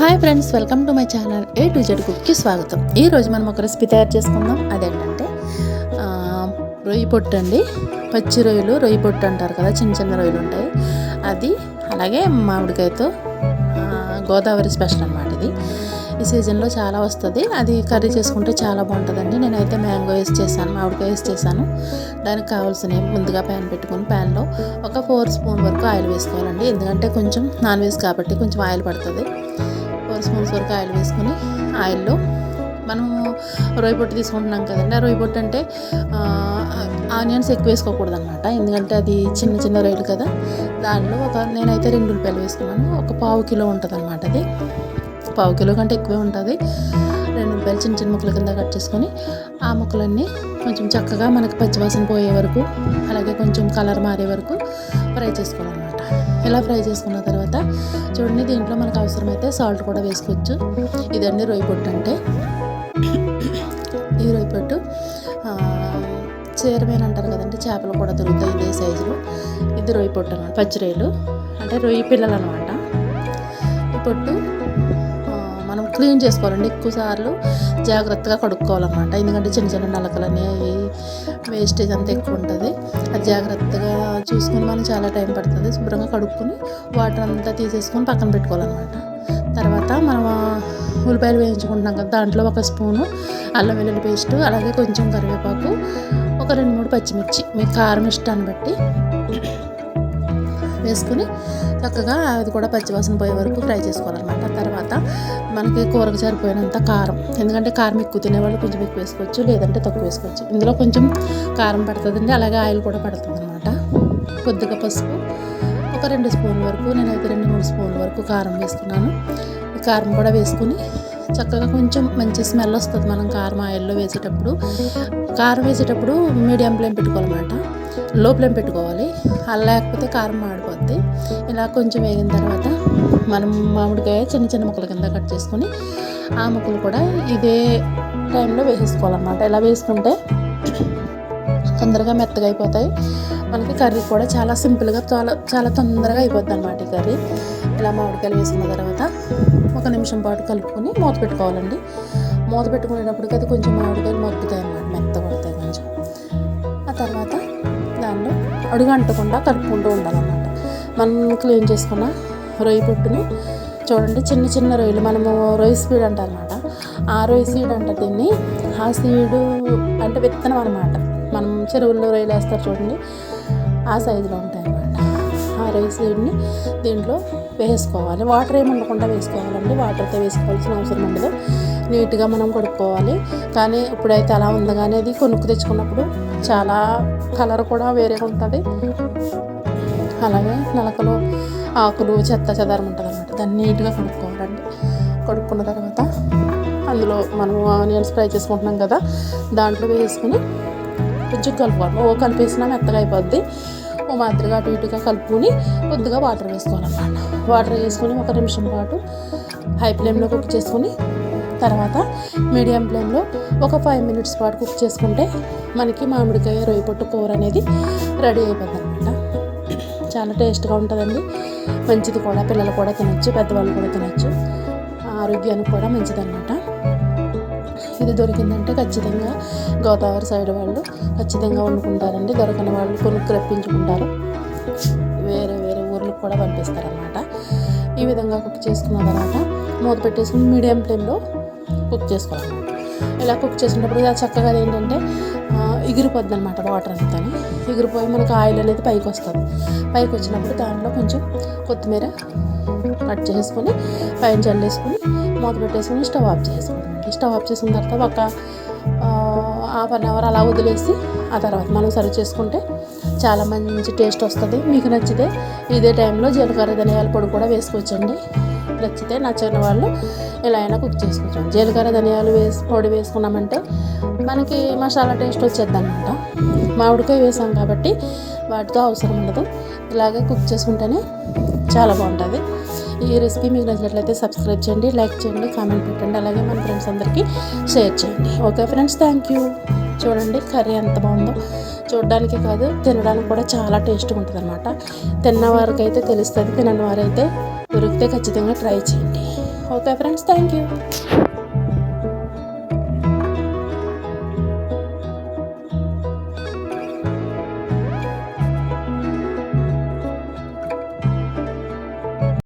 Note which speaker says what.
Speaker 1: Hi friends welcome to my channel A to Z కుక్కి స్వాగతం. ఈరోజు మనం ఒక రెసిపీ తయారు చేసుకుందాం. అదేంటంటే రొయ్యి పొట్టు అండి. పచ్చి రొయ్యలు రొయ్యి పొట్టు అంటారు కదా చిన్న చిన్న రొయ్యలు ఉంటాయి. అది అలాగే మామిడికాయతో గోదావరి స్పెషల్ అనమాట ఇది. ఈ సీజన్లో చాలా వస్తుంది. అది కర్రీ చేసుకుంటే చాలా బాగుంటుందండి. నేనైతే మ్యాంగో వేసి చేశాను మామిడికాయ వేసి చేశాను. దానికి కావాల్సినవి ముందుగా ప్యాన్ పెట్టుకుని ప్యాన్లో ఒక ఫోర్ స్పూన్ వరకు ఆయిల్ వేసుకోవాలండి. ఎందుకంటే కొంచెం నాన్ వెజ్ కాబట్టి కొంచెం ఆయిల్ పడుతుంది. ఫోర్ స్పూన్స్ వరకు ఆయిల్ వేసుకొని ఆయిల్లో. మనము రొయ్య పొట్టు తీసుకుంటున్నాం కదండి. ఆ రొయ్య పొట్టు అంటే ఆనియన్స్ ఎక్కువ వేసుకోకూడదు అనమాట ఎందుకంటే అది చిన్న చిన్న రొయ్యలు కదా. దానిలో ఒక నేనైతే రెండు రూపాయలు వేసుకున్నాను. ఒక పావు కిలో ఉంటుంది అనమాట అది. పావు కిలో కంటే ఎక్కువే ఉంటుంది. రెండు రూపాయలు చిన్న చిన్న ముక్కల కింద కట్ చేసుకొని ఆ ముక్కలన్నీ కొంచెం చక్కగా మనకి పచ్చివాసన పోయే వరకు అలాగే కొంచెం కలర్ మారే వరకు ఫ్రై చేసుకోవాలన్నమాట. ఇలా ఫ్రై చేసుకున్న తర్వాత చూడండి దీంట్లో మనకు అవసరమైతే సాల్ట్ కూడా వేసుకోవచ్చు. ఇదండి రొయ్య పొట్టు అంటే. ఈ రొయ్య పొట్టు ఆ, చీరమేన అంటారు కదండి చేపలు కూడా దొరుకుతాయి ఇదే సైజులో ఇది రొయ్య పొట్టు అనమాట పచ్చి రొయ్యలు అంటే రొయ్య పిల్లలు అనమాట ఈ పొట్టు క్లీన్ చేసుకోవాలండి. ఎక్కువ సార్లు జాగ్రత్తగా కడుక్కోవాలన్నమాట. ఎందుకంటే చిన్న చిన్న నలకలని వేస్టేజ్ అంతా ఎక్కువ ఉంటుంది. అది జాగ్రత్తగా చూసుకొని మనం చాలా టైం పడుతుంది. శుభ్రంగా కడుక్కొని వాటర్ అంతా తీసేసుకొని పక్కన పెట్టుకోవాలన్నమాట. తర్వాత మనం ఉల్లిపాయలు వేయించుకుంటున్నాం కదా దాంట్లో ఒక స్పూను అల్లం వెల్లుల్లి పేస్ట్ అలాగే కొంచెం కరివేపాకు ఒక రెండు మూడు పచ్చిమిర్చి. మీ కారం ఇష్టాన్ని బట్టి వేసుకుని చక్కగా అది కూడా పచ్చివాసన పోయే వరకు ఫ్రై చేసుకోవాలన్నమాట. తర్వాత మనకి కూరకు సరిపోయినంత కారం. ఎందుకంటే కారం ఎక్కువ తినేవాళ్ళు కొంచెం ఎక్కువ వేసుకోవచ్చు లేదంటే తక్కువ వేసుకోవచ్చు. ఇందులో కొంచెం కారం పడుతుందండి అలాగే ఆయిల్ కూడా పడుతుంది అనమాట కొద్దిగా పసుపు ఒక రెండు స్పూన్ల వరకు నేనైతే రెండు మూడు స్పూన్ల వరకు కారం వేసుకున్నాను కారం కూడా వేసుకుని చక్కగా కొంచెం మంచి స్మెల్ వస్తుంది మనం కారం ఆయిల్లో వేసేటప్పుడు. కారం వేసేటప్పుడు మీడియం ఫ్లేమ్ పెట్టుకోవాలన్నమాట. లోపలం పెట్టుకోవాలి. అలా లేకపోతే కారం మాడిపోద్ది. ఇలా కొంచెం వేగిన తర్వాత మనం మామిడికాయ చిన్న చిన్న ముక్కల కింద కట్ చేసుకొని ఆ ముక్కలు కూడా ఇదే టైంలో వేసేసుకోవాలన్నమాట. ఇలా వేసుకుంటే తొందరగా మెత్తగా అయిపోతాయి. మనకి కర్రీ కూడా చాలా సింపుల్గా చాలా చాలా తొందరగా అయిపోద్ది అనమాట ఈ కర్రీ. ఇలా మామిడికాయలు వేసుకున్న తర్వాత ఒక నిమిషం పాటు కలుపుకొని మూత పెట్టుకోవాలండి. మూత పెట్టుకునేటప్పటికి అది కొంచెం మామిడికాయలు మగ్గుతాయి అన్నమాట మెత్త. దానిలో అడుగు అంటకుండా కలుపుకుంటూ ఉండాలన్నమాట. మనం క్లీన్ చేసుకున్న రొయ్యి పొట్టుని చూడండి చిన్న చిన్న రొయ్యలు. మనము రొయ్యి సీడ్ అంటారనమాట ఆ రొయ్యి సీడ్ అంట దీన్ని. ఆ సీడు అంటే విత్తనం అనమాట మనం చెరువుల్లో రొయ్యలు వేస్తారు చూడండి ఆ సైజులో ఉంటాయి అన్నమాట ఆ రొయ్యి సీడ్ని దీంట్లో వేసుకోవాలి. వాటర్ ఏమి ఉండకుండా వేసుకోవాలండి. వాటర్తో వేసుకోవాల్సిన అవసరం ఉండదు. నీట్గా మనం కొడుక్కోవాలి. కానీ ఇప్పుడైతే అలా ఉంది కానీ అది కొనుక్కు తెచ్చుకున్నప్పుడు చాలా కలర్ కూడా వేరేగా ఉంటుంది. అలాగే నలకలు ఆకులు చెత్త చెదారం ఉంటుంది అనమాట దాన్ని నీట్గా కడుక్కోవాలండి. కడుక్కున్న తర్వాత అందులో మనం ఆనియన్స్ ఫ్రై చేసుకుంటున్నాం కదా దాంట్లో వేసుకుని కొంచెం కలుపుకోవాలి. ఓ కలిపేసినా మెత్తగా అయిపోద్ది. ఓ మాదిరిగా అటు ఇటుగా కలుపుకొని కొద్దిగా వాటర్ వేసుకోవాలన్నమాట. వాటర్ వేసుకొని ఒక నిమిషం పాటు హై ఫ్లేమ్లో కుక్ చేసుకొని తర్వాత మీడియం ఫ్లేమ్లో ఒక ఫైవ్ మినిట్స్ పాటు కుక్ చేసుకుంటే మనకి మామిడికాయ రొయ్య పొట్టు కూర అనేది రెడీ అయిపోతుంది అనమాట చాలా టేస్ట్గా ఉంటుందండి. మంచిది కూడా పిల్లలు కూడా తినచ్చు పెద్దవాళ్ళు కూడా తినచ్చు. ఆరోగ్యానికి కూడా మంచిదన్నమాట. ఇది దొరికిందంటే ఖచ్చితంగా గోదావరి సైడ్ వాళ్ళు ఖచ్చితంగా వండుకుంటారండి. దొరకని వాళ్ళు కొనుక్కు రప్పించుకుంటారు వేరే వేరే ఊర్లకు కూడా పంపిస్తారనమాట ఈ విధంగా కుక్ చేసుకున్న తర్వాత మూత పెట్టేసుకుని మీడియం ఫ్లేమ్లో కుక్ చేసుకోవాలన్నమాట ఇలా కుక్ చేసినప్పుడు అది చక్కగా ఏంటంటే ఆ, ఎగిరిపోద్ది అనమాట వాటర్ అంతా. ఎగిరిపోయి మనకు ఆయిల్ అనేది పైకి వస్తుంది. పైకి వచ్చినప్పుడు దాంట్లో కొంచెం కొత్తిమీర కట్ చేసుకొని పైన చల్లేసుకొని మూత పెట్టేసుకొని స్టవ్ ఆఫ్ చేసుకోండి స్టవ్ ఆఫ్ చేసిన తర్వాత ఒక హాఫ్ అన్ అవర్ అలా వదిలేసి ఆ తర్వాత మనం సర్వ్ చేసుకుంటే చాలా మంచి టేస్ట్ వస్తుంది. మీకు నచ్చితే ఇదే టైంలో జీలకర్ర ధనియాల పొడి కూడా వేసుకోవచ్చండి. నచ్చితే నచ్చని వాళ్ళు ఎలా అయినా కుక్ చేసుకుంటాం జీలకర్ర ధనియాలు వేసి పొడి వేసుకున్నామంటే మనకి మసాలా టేస్ట్ వచ్చేద్ది అనమాట మామిడికాయ వేసాం కాబట్టి వాటితో అవసరం ఉండదు. ఇలాగే కుక్ చేసుకుంటేనే చాలా బాగుంటుంది. ఈ రెసిపీ మీకు నచ్చినట్లయితే సబ్స్క్రైబ్ చేయండి లైక్ చేయండి కామెంట్ పెట్టండి అలాగే మన ఫ్రెండ్స్ అందరికీ షేర్ చేయండి. ఓకే ఫ్రెండ్స్ థ్యాంక్ యూ చూడండి కర్రీ ఎంత బాగుందో. చూడడానికి కాదు తినడానికి కూడా చాలా టేస్ట్గా ఉంటుంది అనమాట తిన్న అయితే తెలుస్తుంది తినని వారైతే దొరికితే ఖచ్చితంగా ట్రై చేయండి. Okay friends thank you